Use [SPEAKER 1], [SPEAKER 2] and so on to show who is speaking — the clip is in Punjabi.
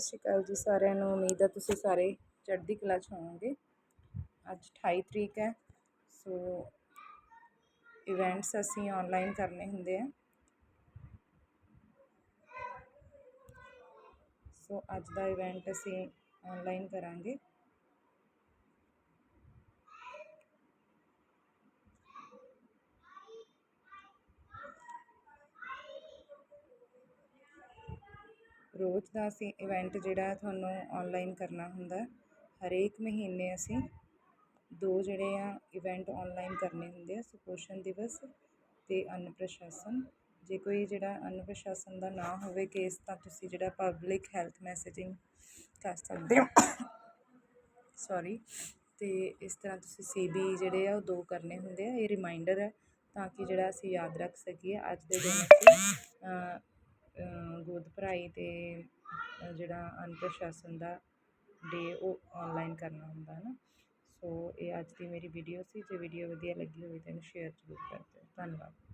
[SPEAKER 1] ਸਤਿ ਸ਼੍ਰੀ ਅਕਾਲ ਜੀ ਸਾਰਿਆਂ ਨੂੰ। ਉਮੀਦ ਹੈ ਤੁਸੀਂ ਸਾਰੇ ਚੜ੍ਹਦੀ ਕਲਾ 'ਚ ਹੋਵੋਗੇ। ਅੱਜ 28 ਤਰੀਕ ਹੈ, ਸੋ ਇਵੈਂਟਸ ਅਸੀਂ ਆਨਲਾਈਨ ਕਰਨੇ ਹੁੰਦੇ ਆ। ਸੋ ਅੱਜ ਦਾ ਇਵੈਂਟ ਅਸੀਂ ਆਨਲਾਈਨ ਕਰਾਂਗੇ। ਰੋਜ਼ ਦਾ ਅਸੀਂ ਇਵੈਂਟ ਜਿਹੜਾ ਤੁਹਾਨੂੰ ਔਨਲਾਈਨ ਕਰਨਾ ਹੁੰਦਾ, ਹਰੇਕ ਮਹੀਨੇ ਅਸੀਂ ਦੋ ਜਿਹੜੇ ਆ ਇਵੈਂਟ ਔਨਲਾਈਨ ਕਰਨੇ ਹੁੰਦੇ ਆ, ਸੁਪੋਸ਼ਣ ਦਿਵਸ ਅਤੇ ਅੰਨ ਪ੍ਰਸ਼ਾਸਨ ਜੇ ਕੋਈ ਜਿਹੜਾ ਅੰਨ ਪ੍ਰਸ਼ਾਸਨ ਦਾ ਨਾ ਹੋਵੇ ਕੇਸ ਤਾਂ ਤੁਸੀਂ ਜਿਹੜਾ ਪਬਲਿਕ ਹੈਲਥ ਮੈਸੇਜਿੰਗ ਕਰ ਸਕਦੇ ਹੋ। ਸੌਰੀ ਤੇ ਇਸ ਤਰ੍ਹਾਂ ਤੁਸੀਂ ਸੀਬੀ ਜਿਹੜੇ ਆ ਉਹ ਦੋ ਕਰਨੇ ਹੁੰਦੇ ਆ, ਇਹ ਰਿਮਾਈਂਡਰ ਹੈ ਤਾਂ ਕਿ ਜਿਹੜਾ ਅਸੀਂ ਯਾਦ ਰੱਖ ਸਕੀਏ ਅੱਜ ਦੇ ਦਿਨ ਅਸੀਂ ਪੜ੍ਹਾਈ ਭਰਾਈ ਜਿਹੜਾ ਅੰਨ ਪ੍ਰਸ਼ਾਸਨ ਦਾ ਡੇ ਉਹ ਔਨਲਾਈਨ ਕਰਨਾ ਹੁੰਦਾ ਹੈ ਨਾ। ਸੋ ਇਹ ਅੱਜ ਦੀ ਮੇਰੀ ਵੀਡੀਓ ਸੀ। ਜੇ ਵੀਡੀਓ ਵਧੀਆ ਲੱਗੀ ਹੋਵੇ ਤਾਂ ਇਹਨੂੰ ਸ਼ੇਅਰ ਜ਼ਰੂਰ ਕਰ ਦਿਓ। ਧੰਨਵਾਦ।